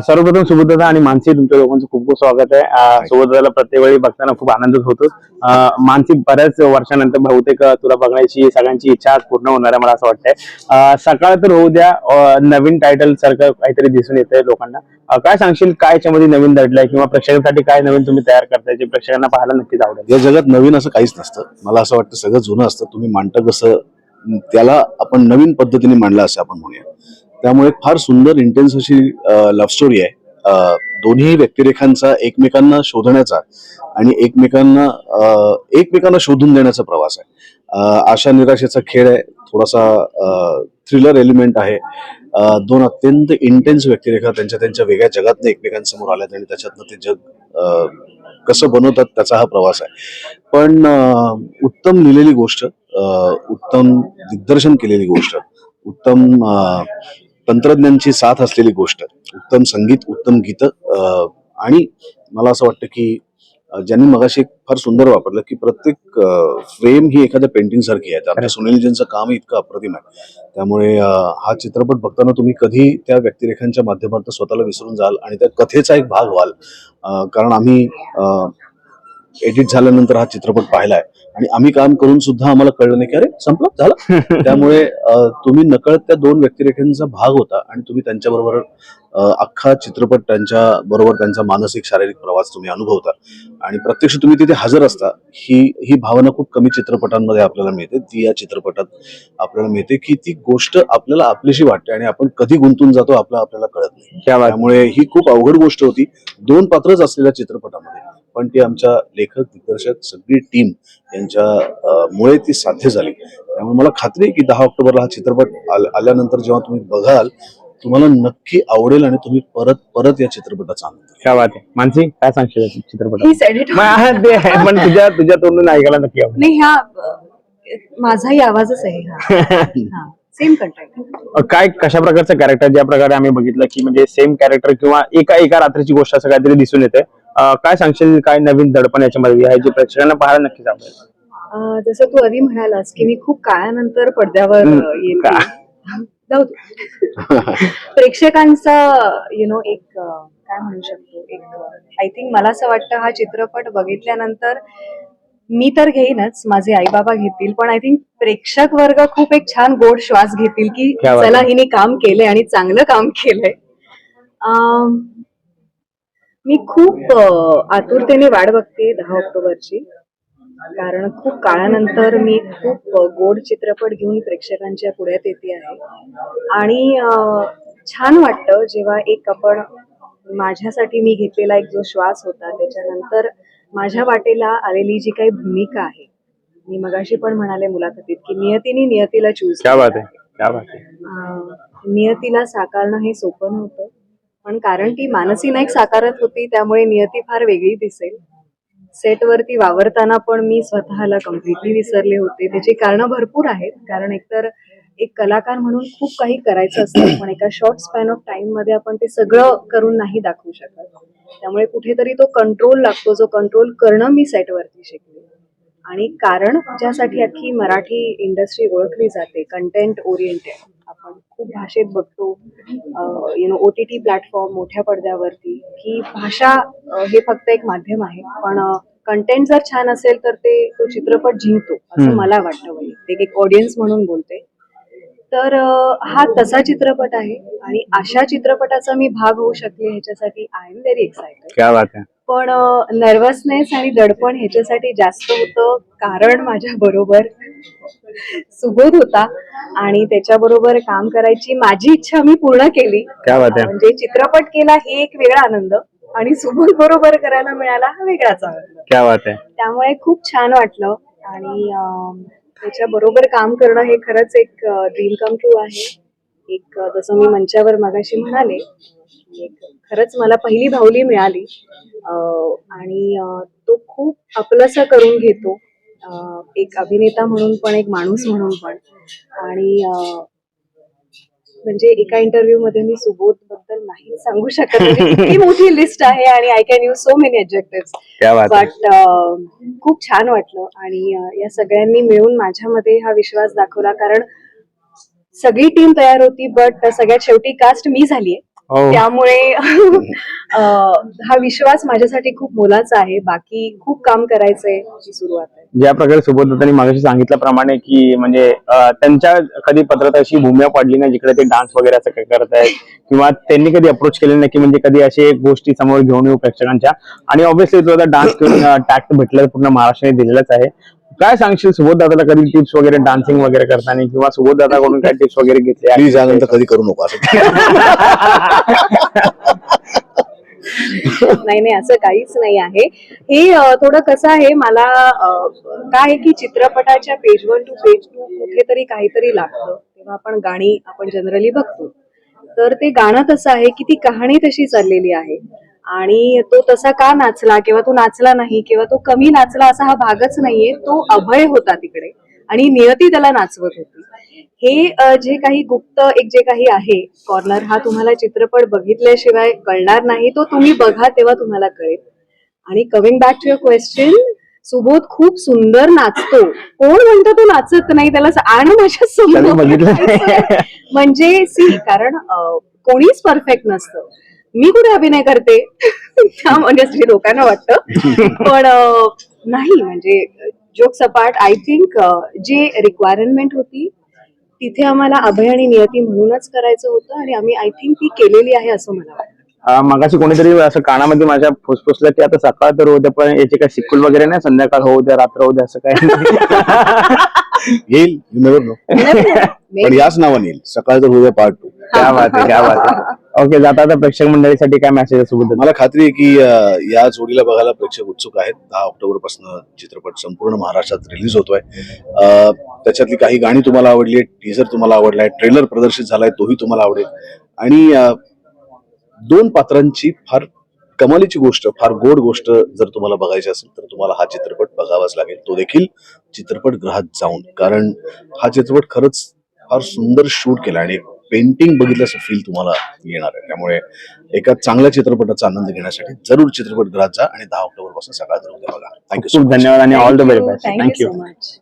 सर्वप्रथम सुबोधदा आणि मानसी तुमच्या दोघांचं खूप खूप स्वागत आहे. सुबोधदाला प्रत्येक वेळी बघताना खूप आनंद होतो मानसी बऱ्याच वर्षानंतर बहुतेक तुला बघण्याची सगळ्यांची इच्छा पूर्ण होणार आहे मला असं वाटतंय. सकाळ तर होऊ द्या नवीन टायटल सारखं काहीतरी दिसून येतंय लोकांना. काय सांगशील काय याच्यामध्ये नवीन दडलंय किंवा प्रेक्षकांसाठी काय नवीन तुम्ही तयार करताय जे प्रेक्षकांना पाहायला नक्कीच आवडेल? या जगात नवीन असं काहीच नसतं. मला असं वाटतं सगळं जुनं असतं. तुम्ही मांडता कसं त्याला आपण नवीन पद्धतीने मांडलं असं आपण म्हणूया. त्यामुळे फार सुंदर इंटेन्स अशी लव्ह स्टोरी आहे. दोन्ही व्यक्तिरेखांचा एकमेकांना शोधण्याचा आणि एकमेकांना एकमेकांना शोधून देण्याचा प्रवास आहे. आशा निराशेचा खेळ आहे. थोडासा थ्रिलर एलिमेंट आहे. दोन अत्यंत इंटेन्स व्यक्तिरेखा त्यांच्या त्यांच्या वेगळ्या जगातनं एकमेकांसमोर आल्यात आणि त्याच्यातनं ते जग कसं बनवतात त्याचा हा प्रवास आहे. पण उत्तम लिहिलेली गोष्ट उत्तम दिग्दर्शन केलेली गोष्ट उत्तम तंत्रज्ञांची साथ असलेली गोष्ट उत्तम संगीत उत्तम गीत आणि मला असं वाटतं की ज्यांनी मगाशी एक फार सुंदर वापरलं की प्रत्येक फ्रेम ही एखाद्या पेंटिंग सारखी आहे. आमच्या सुनीलजींचं काम इतकं अप्रतिम आहे. त्यामुळे हा चित्रपट बघताना तुम्ही कधी त्या व्यक्तिरेखांच्या माध्यमातून स्वतःला विसरून जाल आणि त्या कथेचा एक भाग व्हाल. कारण आम्ही एडिट झाल्यानंतर हा चित्रपट पाहिलाय. आणि आम्ही काम करून सुद्धा आम्हाला कळलं नाही की अरे संपला झाला. त्यामुळे तुम्ही नकळत त्या दोन व्यक्तिरेखांचा भाग होता आणि तुम्ही त्यांच्याबरोबर अख्खा चित्रपट त्यांच्या बरोबर त्यांचा मानसिक शारीरिक प्रवास तुम्ही अनुभवता. आणि प्रत्यक्ष तुम्ही तिथे हजर असता ही ही भावना खूप कमी चित्रपटांमध्ये आपल्याला मिळते. ती या चित्रपटात आपल्याला मिळते की ती गोष्ट आपल्याला आपलीशी वाटते आणि आपण कधी गुंतून जातो आपलं आपल्याला कळत नाही. त्यामुळे ही खूप अवघड गोष्ट होती. दोन पात्रच असलेल्या चित्रपटामध्ये. पण ती आमच्या लेखक दिग्दर्शक सगळी टीम यांच्या मुळे ती साध्य झाली. त्यामुळे मला खात्री आहे की दहा ऑक्टोबरला हा चित्रपट आल- आल्यानंतर जेव्हा तुम्ही बघाल तुम्हाला नक्की आवडेल आणि तुम्ही परत परत या चित्रपटाचा आनंद बात आहे. मानसी काय सांगशील आहे, पण तुझ्या तुझ्या तोंडून ऐकायला नक्की आवडेल. नाही ह्या माझाही आवाजच आहे हा. सेम काय कशा प्रकारचं कॅरेक्टर ज्या प्रकारे आम्ही बघितलं की म्हणजे सेम कॅरेक्टर किंवा एका एका रात्रीची गोष्ट असं काहीतरी दिसून येते काय सांगशील? काय नवीन दडपण याच्यामध्ये? आहे जे प्रेक्षकांना पाहायला नक्कीच आवडेल जसं तू आधी म्हणालास की मी खूप काळानंतर पडद्यावर का? जाऊ प्रेक्षकांचा यु नो एक काय म्हणू शकतो? एक आय थिंक मला असं वाटतं हा चित्रपट बघितल्यानंतर मी तर घेईनच माझे आई बाबा घेतील पण आय थिंक प्रेक्षक वर्ग खूप एक छान गोड श्वास घेतील की चला. हिने काम केलंय आणि चांगलं काम केलंय. मी खूप आतुरतेने वाट बघते दहा ऑक्टोबरची. कारण खूप काळानंतर मी खूप गोड चित्रपट घेऊन प्रेक्षकांच्या पुढ्यात येते आहे. आणि छान वाटतं जेव्हा एक आपण माझ्यासाठी मी घेतलेला एक जो श्वास होता त्याच्यानंतर माझ्या वाटेला आलेली जी काही भूमिका आहे मी मगाशी पण म्हणाले मुलाखतीत की नियतीने नियतीला चूज नियतीला साकारणं हे सोपं नव्हतं. पण कारण ती मानसी नाईक साकारत होती त्यामुळे नियती फार वेगळी दिसेल. सेटवरती वावरताना पण मी स्वतःला कम्प्लिटली विसरले होते. त्याची कारणं भरपूर आहेत. कारण एकतर एक कलाकार म्हणून खूप काही करायचं असतं पण एका शॉर्ट स्पॅन ऑफ टाइममध्ये आपण ते सगळं करून नाही दाखवू शकत. त्यामुळे कुठेतरी तो कंट्रोल लागतो. जो कंट्रोल करणं मी सेटवरती शिकले. आणि कारण ज्यासाठी अख्खी मराठी इंडस्ट्री ओळखली जाते कंटेंट ओरिएंटेड आपण खूप भाषेत बघतो you know O T T platform मोठ्या पडद्यावरती. की भाषा हे फक्त एक माध्यम आहे पण कंटेंट जर छान असेल तर ते तो चित्रपट जिंकतो असं. मला वाटतं. वैयक्तिक एक ऑडियन्स म्हणून बोलते. तर हा तसा चित्रपट आहे आणि अशा चित्रपटाचा मी भाग होऊ शकले ह्याच्यासाठी आय एम व्हेरी एक्सायटेड पण नर्वसनेस आणि दडपण ह्याच्यासाठी जास्त होतं कारण माझ्या बरोबर सुबोध होता आणि त्याच्याबरोबर काम करायची माझी इच्छा मी पूर्ण केली. म्हणजे चित्रपट केला हे एक वेगळा आनंद आणि सुबोध बरोबर करायला मिळाला हा वेगळाच आनंद. त्यामुळे खूप छान वाटलं आणि त्याच्या बरोबर काम करणं हे खरंच एक ड्रीम कम ट्रू आहे. एक जसं मी मंचावर मगाशी म्हणाले खरंच मला पहिली भावली मिळाली. अं, आणि तो खूप आपलंसं करून घेतो. एक अभिनेता म्हणून पण एक माणूस म्हणून पण. आणि म्हणजे एका इंटरव्ह्यू मध्ये मी सुबोधबद्दल नाही सांगू शकत म्हणजे इतकी मोठी लिस्ट आहे आणि I can use so many आहे. बट खूप छान वाटलं. आणि या सगळ्यांनी मिळून माझ्यामध्ये हा विश्वास दाखवला. कारण सगळी टीम तयार होती बट सगळ्यात शेवटी कास्ट मी झालीये. हो त्यामुळे अं, हा विश्वास माझ्यासाठी खूप मोलाचा आहे. बाकी खूप काम करायचंय ही सुरुवात आहे. ज्या प्रकारे सुबोधतांनी मागाशी सांगितल्याप्रमाणे की म्हणजे त्यांच्या कधी पत्रात अशी भूमिका पडली नाही जिकडे ते डान्स वगैरे असं काही करत आहेत किंवा त्यांनी कधी अप्रोच केले नाही की म्हणजे कधी असे गोष्टी समोर घेऊन येऊ प्रेक्षकांच्या. आणि ऑब्व्हियसली तुला डान्स करून टॅक्ट भेटलं पूर्ण महाराष्ट्राने दिलेलंच आहे. काय सांगशील? सुबोध दादाला कधी टिप्स वगैरे डान्सिंग वगैरे करताना किंवा सुबोध दादाकडून काय टिप्स वगैरे घेतले प्लीज यानंतर कधी करू नको असं. नाही नाही असं काहीच नाही आहे. हे थोडं कसं आहे मला काय आहे की चित्रपटाच्या page one to page two कुठेतरी काहीतरी लागतं. तेव्हा आपण गाणी आपण जनरली बघतो. तर ते गाणं तसं आहे की ती कहाणी तशी चाललेली आहे. आणि तो तसा का नाचला किंवा तो नाचला नाही किंवा तो कमी नाचला असा हा भागच नाहीये. तो अभय होता तिकडे आणि नियती त्याला नाचवत होती. हे जे काही गुप्त एक जे काही आहे कॉर्नर हा तुम्हाला चित्रपट बघितल्याशिवाय कळणार नाही. तो तुम्ही बघा तेव्हा तुम्हाला कळेल. आणि coming back to your question Subodh खूप सुंदर नाचतो. कोण म्हणतो तो नाचत नाही? त्याला आण माझ्यासमोर. म्हणजे सी कारण कोणीच परफेक्ट नसतं. मी कुठे अभिनय करते? त्या म्हणजे असं लोकांना वाटतं. पण नाही म्हणजे जोक सपाट आय थिंक जे रिक्वायरमेंट होती तिथे आम्हाला अभय आणि नियती म्हणूनच करायचं होतं आणि आम्ही आय थिंक ती केलेली आहे असं मला वाटतं. मगाशी कोणीतरी असं कानामध्ये माझ्या फुसफुसलं की आता सकाळ तर होते पण याचे काही सिक्वल वगैरे नाही संध्याकाळ होऊ द्या रात्र होऊ द्या असं काही नाही. येईल यू नेवर नो पण याच नावाने येईल सकाळ तर उद्या पार्ट टू क्या बात आहे क्या बात आहे ओके जाता आता प्रेक्षक मंडळीसाठी काय मेसेज असू मला खात्री आहे की अं, या जोडीला बघायला प्रेक्षक उत्सुक आहेत. दहा ऑक्टोबरपासून चित्रपट संपूर्ण महाराष्ट्रात रिलीज होतोय. अं, त्याच्यातली काही गाणी तुम्हाला आवडली आहेत टीजर तुम्हाला आवडलाय ट्रेलर प्रदर्शित झालाय तोही तुम्हाला आवडेल. आणि अं, दोन पात्रांची फार कमालीची गोष्ट फार गोड गोष्ट जर तुम्हाला बघायची असेल तर तुम्हाला हा चित्रपट बघावाच लागेल. तो देखील चित्रपटगृहात जाऊन. कारण हा चित्रपट खरंच फार सुंदर शूट केला आणि पेंटिंग बघितल्याचं फील तुम्हाला येणार आहे. त्यामुळे एका चांगल्या चित्रपटाचा आनंद घेण्यासाठी जरूर चित्रपटगृहात जा आणि दहा ऑक्टोबरपासून सकाळ उद्या बघा थँक्यू सो खूप मच धन्यवाद आणि all the very best thank you thank you so much